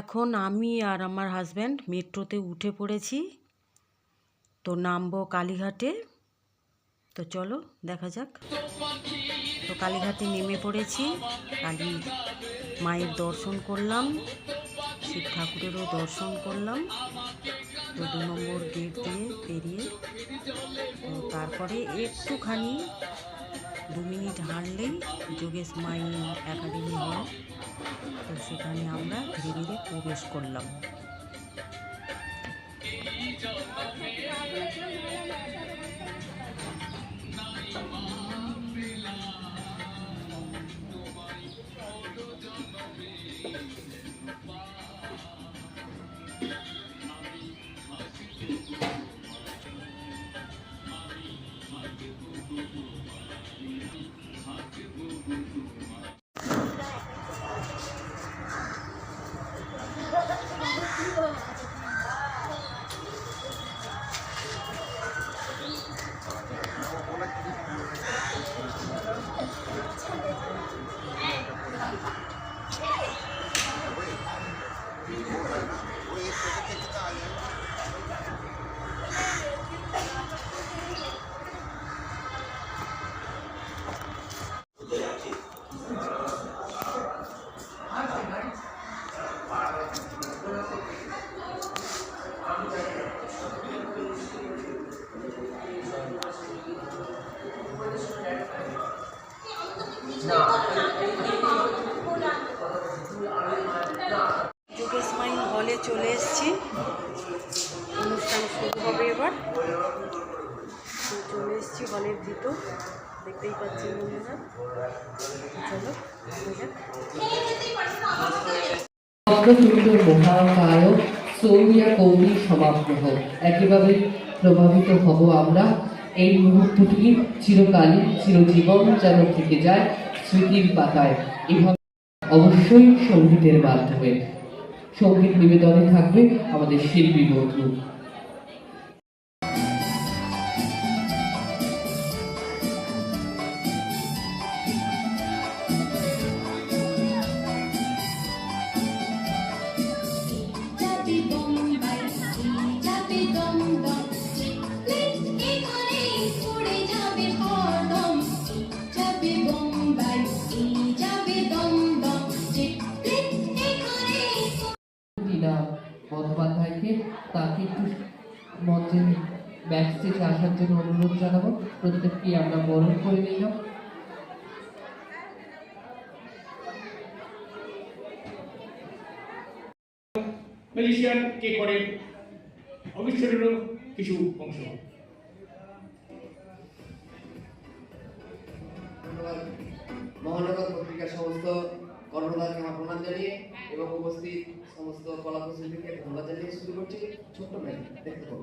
এখন আমি আর আমার হাজব্যান্ড মেট্রোতে উঠে পড়েছি। তো নামবো কালীঘাটে। তো চলো, দেখা যাক। তো কালীঘাটে নেমে পড়েছি। কালী মায়ের দর্শন করলাম। শিব ঠাকুরেরও দর্শন করলাম। তো দু নম্বর গেট দিয়ে পেরিয়ে, তো তারপরে একটুখানি দু মিনিট হাঁটলেই যোগেশ মাই একাডেমি হল তো সেখানে আমরা ধীরে ধীরে প্রবেশ করলাম। এসেছি দেখতেই পাচ্ছি বন্ধুরা। চলো প্রভাবিত হব আমরা। এই মুহূর্তটি চিরকালই চিরজীবন যেন থেকে যায় স্মৃতির পাতায়। এভাবে অবশ্যই সঙ্গীতের মাধ্যমে। সংগীত নিবেদনে থাকবে আমাদের শিল্পী বন্ধু। যাবে বোম্বাই যাবে দমদম। চিকলিক বন্দ্যোপাধ্যায়কে তাকে একটু মঞ্চে ব্যাকস্টেজে আসার জন্য অনুরোধ জানাব। প্রত্যেককে আমরা বরণ করে নিলাম। কে করে অবিশ্বরেরও কিছু অংশ। মহানগর পত্রিকার সমস্ত কর্মদারকে আমার প্রণাম জানিয়ে এবং উপস্থিত সমস্ত কলা কুশলীকে ধন্যবাদ জানিয়ে শুরু করছি ছোট্ট ম্যাজিক দেখতে পাবো।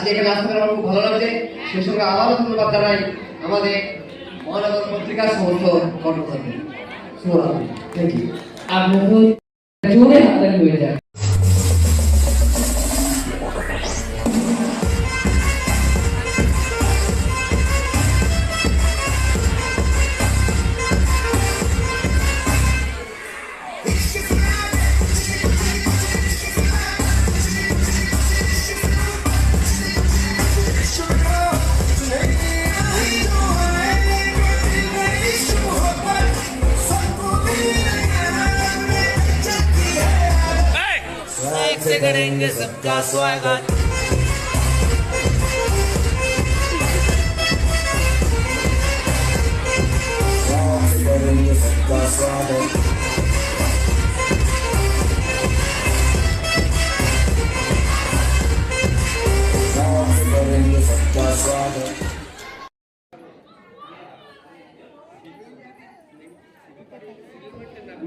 আজকে এখানে আসতে আমার খুব ভালো লাগছে। সেই সঙ্গে আবারও ধন্যবাদ জানাই আমাদের মহানগর পত্রিকার সমস্ত কর্মকর্তা শুভরাত্রি। থ্যাংক ইউ আর জোরে হাততালি হয়ে যায়। से करेंगे सबका स्वागत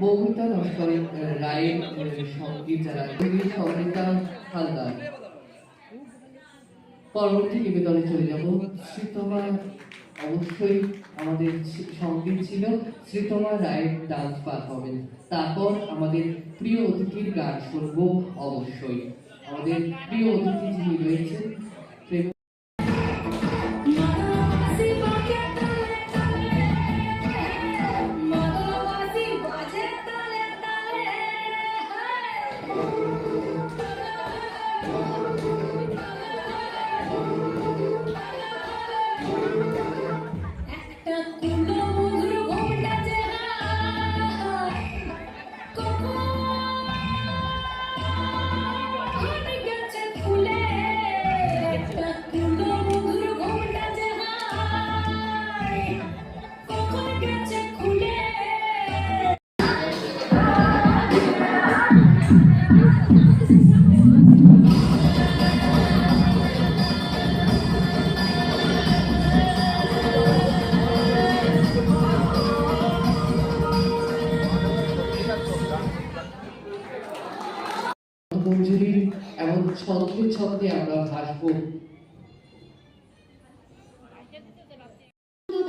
মৌমিতা নস্করের রায়ের সংগীত যারা সঙ্গীতা হালদার। পরবর্তী নিবেদনে চলে যাব। শ্রীতমা অবশ্যই আমাদের সংগীত ছিল। শ্রীতমা রায়ের ডান্স পার পারফরমেন্স তারপর আমাদের প্রিয় অতিথির গান শুনব অবশ্যই। আমাদের প্রিয় অতিথি যিনি রয়েছেন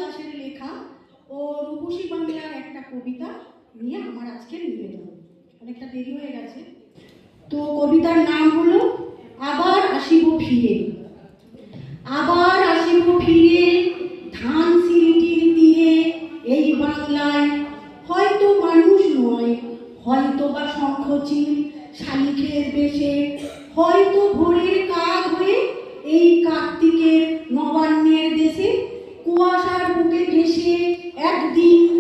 দাসের লেখা ও রূপসী বাংলার একটা কবিতা নিয়ে আমার আজকের নিবেদন। অনেকটা দেরি হয়ে গেছে। তো কবিতার নাম হলো, আবার আসিব ফিরে। আবার আসিব ফিরে, ধান সিঁড়িটির তীরে এই বাংলায়। হয়তো মানুষ নয় হয়তো বা শঙ্খচিল শালিখের বেশে। হয়তো ভোরের কাক হয়ে এই কার্তিকের নবান্নের একদিন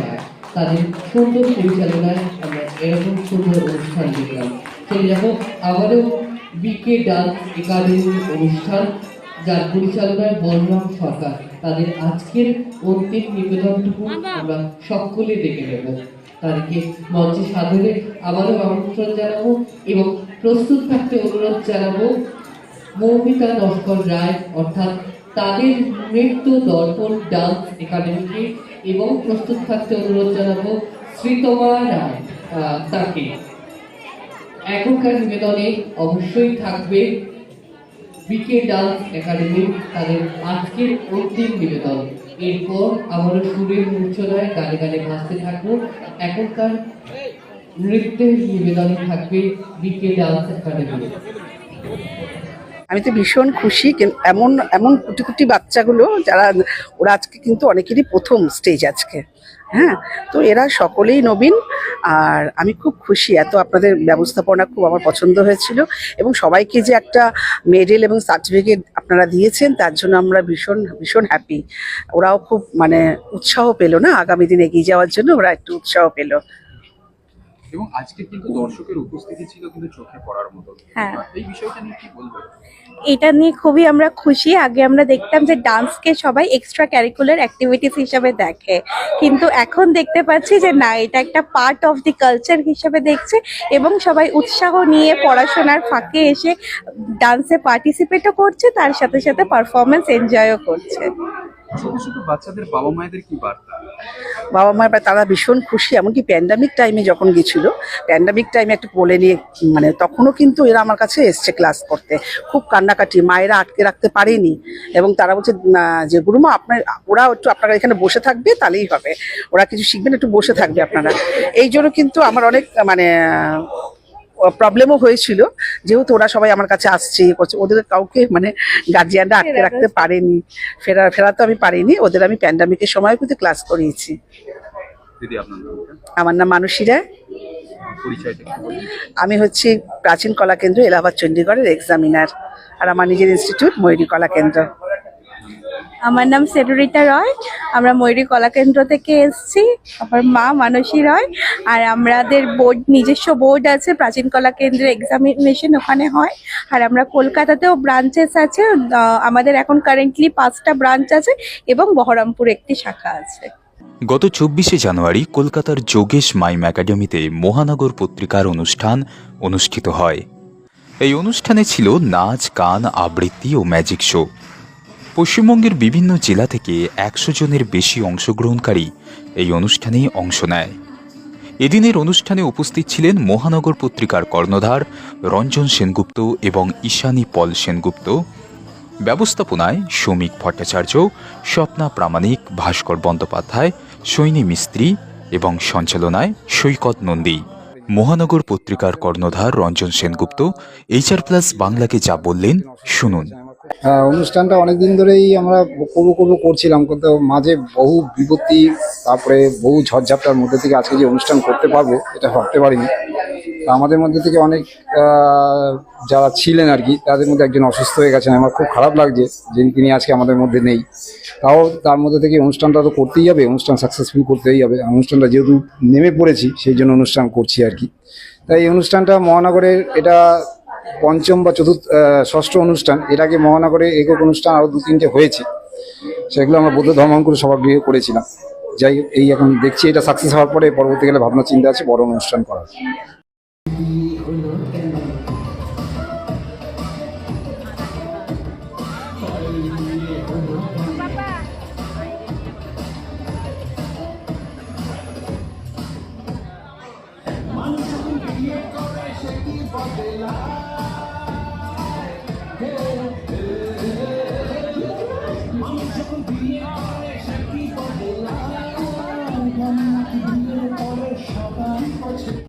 রায় তাদের সুন্দর পরিচালনায় আমরা এরকম সুন্দর অনুষ্ঠান দেখলাম। চলে যাব আবারও বিকে ডান্স একাডেমির অনুষ্ঠান যার পরিচালনায় বলরাম সরকার। তাদের আজকের অন্তিম নিবেদনটুকু আমরা সকলে দেখে নেব। তাদেরকে মঞ্চে সাধনে আবারও আমন্ত্রণ জানাব এবং প্রস্তুত থাকতে অনুরোধ জানাব মৌমিতা নস্কর রায় অর্থাৎ তাদের নৃত্য দর্পণ ডান্স একাডেমিকে এবং প্রস্তুত থাকতে অনুরোধ জানাব শ্রীতমা রায় তাকে। এখনকার নিবেদনে অবশ্যই থাকবে বিকে ডান্স একাডেমি তাদের আজকের অন্তিম নিবেদন। এরপর আবারও সুরের মূর্ছনায় গানে গানে ভাসতে থাকব। এখনকার নৃত্যের নিবেদনে থাকবে বিকে ডান্স একাডেমি আমি তো ভীষণ খুশি এমন এমন কুটি কুটি বাচ্চাগুলো যারা, ওরা আজকে কিন্তু অনেকেরই প্রথম স্টেজ আজকে। হ্যাঁ তো এরা সকলেই নবীন, আর আমি খুব খুশি। এত আপনাদের ব্যবস্থাপনা খুব আমার পছন্দ হয়েছিল। এবং সবাইকে যে একটা মেডেল এবং সার্টিফিকেট আপনারা দিয়েছেন, তার জন্য আমরা ভীষণ ভীষণ হ্যাপি ওরাও খুব মানে উৎসাহ পেল না? আগামী দিনে এগিয়ে যাওয়ার জন্য ওরা একটু উৎসাহ পেল। এবং আজকে কিন্তু দর্শকের উপস্থিতি ছিল কিন্তু চোখে পড়ার মতো। হ্যাঁ। এই বিষয়টা নিয়ে কি বলব এটা নিয়ে খুবই আমরা খুশি। আগে আমরা দেখতাম যে ডান্সকে সবাই এক্সট্রা ক্যারিকুলার অ্যাক্টিভিটিস হিসাবে দেখে। কিন্তু এখন দেখতে পাচ্ছি যে না এটা একটা পার্ট অফ দি কালচার হিসাবে দেখছে এবং সবাই উৎসাহ নিয়ে পড়াশোনার ফাঁকে এসে ডান্সে পার্টিসিপেটও করছে তার সাথে সাথে পারফরমেন্স এনজয়ও করছে। ছোট ছোট বাচ্চাদের বাবা মায়েদের কি বার্তা? বাবা বা তারা ভীষণ খুশি, এমনকি প্যান্ডামিক টাইমে যখন গেছিল প্যান্ডামিক টাইমে একটু কোলে নিয়ে মানে তখনও কিন্তু এরা আমার কাছে এসছে ক্লাস করতে। খুব কান্নাকাটি, মায়েরা আটকে রাখতে পারেনি। এবং তারা বলছে যে গুরুমা, আপনার, ওরা একটু আপনারা এখানে বসে থাকবে, তাহলেই হবে। ওরা কিছু শিখবেন, একটু বসে থাকবে আপনারা। এই জন্য কিন্তু আমার অনেক মানে প্রবলেমও হয়েছিল। যেহেতু ওরা সবাই আমার কাছে আসছে ইয়ে করছে ওদের কাউকে মানে গার্জিয়ানরা আটকে রাখতে পারেনি। ফেরা ফেরাতে আমি পারিনি ওদের আমি প্যান্ডামিকের সময় কিন্তু ক্লাস করিয়েছি। দিদি আপনার নামটা আমার নাম মানুষীরা আমি হচ্ছি প্রাচীন কলা কেন্দ্র এলাহাবাদ চণ্ডীগড়ের এক্সামিনার আর আমার নিজের ইনস্টিটিউট ময়ূরী কলা কেন্দ্র। আমার নাম সেরুরিতা রয়। আমরা ময়ূরী কলাকেন্দ্র থেকে এসছি। আমার মা মানসী রয়। আর আমাদের বোর্ড, নিজস্ব বোর্ড আছে, প্রাচীন কলা কেন্দ্রের এক্সামিনেশন ওখানে হয়। আর আমরা কলকাতাতেও ব্রাঞ্চেস আছে। আমাদের এখন কারেন্টলি পাঁচটা ব্রাঞ্চ আছে এবং বহরমপুর একটি শাখা আছে। গত চব্বিশে জানুয়ারি কলকাতার যোগেশ মাইম একাডেমিতে মহানগর পত্রিকার অনুষ্ঠান অনুষ্ঠিত হয়। এই অনুষ্ঠানে ছিল নাচ, গান, আবৃত্তি ও ম্যাজিক শো। পশ্চিমবঙ্গের বিভিন্ন জেলা থেকে একশো জনের বেশি অংশগ্রহণকারী এই অনুষ্ঠানে অংশ নেয়। এদিনের অনুষ্ঠানে উপস্থিত ছিলেন মহানগর পত্রিকার কর্ণধার রঞ্জন সেনগুপ্ত এবং ঈশানী পল সেনগুপ্ত। ব্যবস্থাপনায় শ্রমিক ভট্টাচার্য, স্বপ্না প্রামাণিক, ভাস্কর বন্দ্যোপাধ্যায়, সৈনী মিস্ত্রি এবং সঞ্চালনায় সৈকত নন্দী। মহানগর পত্রিকার কর্ণধার রঞ্জন সেনগুপ্ত এইচআর প্লাস বাংলাকে যা বললেন শুনুন। অনুষ্ঠানটা অনেক দিন ধরেই আমরা করব করব করছিলাম, কিন্তু মাঝে বহু বিপত্তি, তারপরে বহু ঝড়ঝাপটার মধ্যে থেকে আজকে যে অনুষ্ঠান করতে পারব, এটা ভাবতে পারিনি। তা আমাদের মধ্যে থেকে অনেক যারা ছিলেন আর কি, তাদের মধ্যে একজন অসুস্থ হয়ে গেছেন। আমার খুব খারাপ লাগছে যে তিনি আজকে আমাদের মধ্যে নেই। তাও তার মধ্যে থেকে অনুষ্ঠানটা তো করতেই হবে, অনুষ্ঠান সাকসেসফুল করতেই হবে। অনুষ্ঠানটা যেহেতু নেমে পড়েছি, সেই জন্য অনুষ্ঠান করছি আর কি। তাই এই অনুষ্ঠানটা মহানগরের এটা পঞ্চম বা চতুর্থ ষষ্ঠ অনুষ্ঠান এর আগে মহানগরে একক অনুষ্ঠান আরও দু তিনটে হয়েছে। সেগুলো আমরা বৌদ্ধ ধর্মাঙ্কুর সভাগৃহে করেছিলাম। যাই এই এখন দেখছি, এটা সাকসেস হওয়ার পরে পরবর্তীকালে ভাবনা চিন্তা আছে, বড় অনুষ্ঠান করার। পরে সবাই? বছর